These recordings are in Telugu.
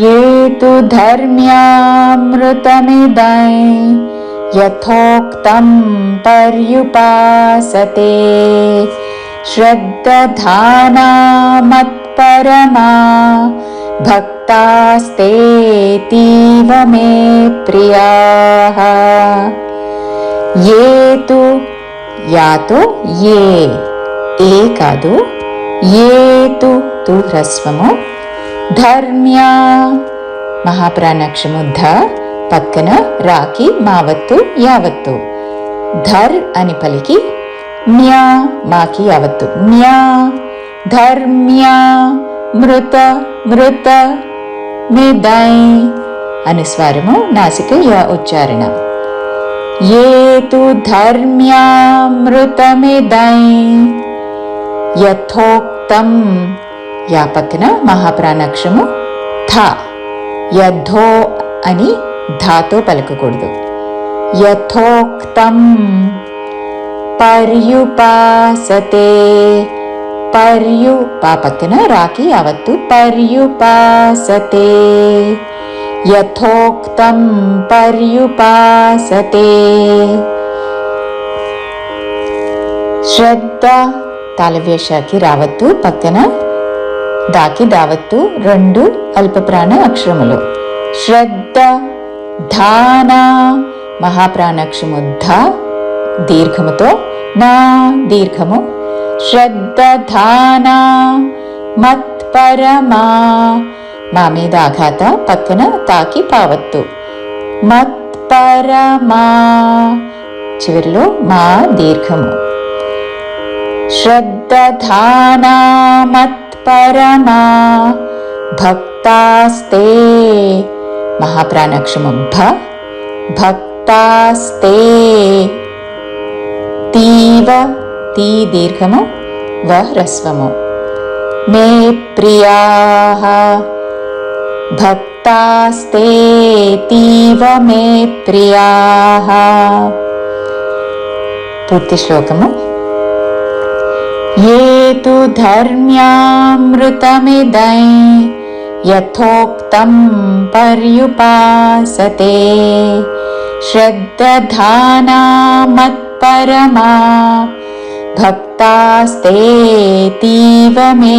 ये तु धर्म्यामृतमिदै यथोक्तं पर्युपासते श्रद्दधानामत्परमा भक्तास्तेतीव मे प्रियाः ये तु యాతో ఏ ఏ కాదు ఏతు తు హ్రస్వము ధర్మ్యా. మహాప్రాణాక్షముద్ధ పక్కన రాకి మావత్తు యావత్తు. ధర్ అని పలికి మ్యా మాకి యావత్తు. మ్యా ధర్మ్యా మృత మృత మిదై అనుస్వారము నాసిక ఉచ్చారణ. ఏతు ధర్మ్యా మృతమిదై యథోక్తం యా పక్కన మహాప్రాణాక్షము థ. యథో అని ధాతో పలకకూడదు. యథోక్తం పర్యుపాసతే. పర్యు పా పక్కన రాకి అవత్తు పర్యుపాసతే. యథోక్తం పర్యుపాసతే. శ్రద్ధ తాళవ్యషాకి రావత్తు పక్కన దాకి దావత్తు రెండు అల్పప్రాణ అక్షరములు. శ్రద్ధ ధాన మహాప్రాణాక్షము ధ దీర్ఘముతో నా దీర్ఘము. శ్రద్ధ ధాన మత్పరమా మా మీద ఆఘాత పక్కన తాకి పావత్తు. మత్పరమా చివరిలో మా దీర్ఘము. శ్రద్ధానా परमा भक्तास्ते। महाप्राणक्षमम्भ भक्तास्ते। तीव ती दीर्घमो व ह्रस्वमो। मे प्रियाः भक्तास्ते। तीव मे प्रियाः। पूर्तिश्लोकमु। ये तु धर्म्यामृतमिदै यथोक्तं पर्युपासते। श्रद्दधाना मत्परमा भक्तास्तेतीव मे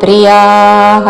प्रियाः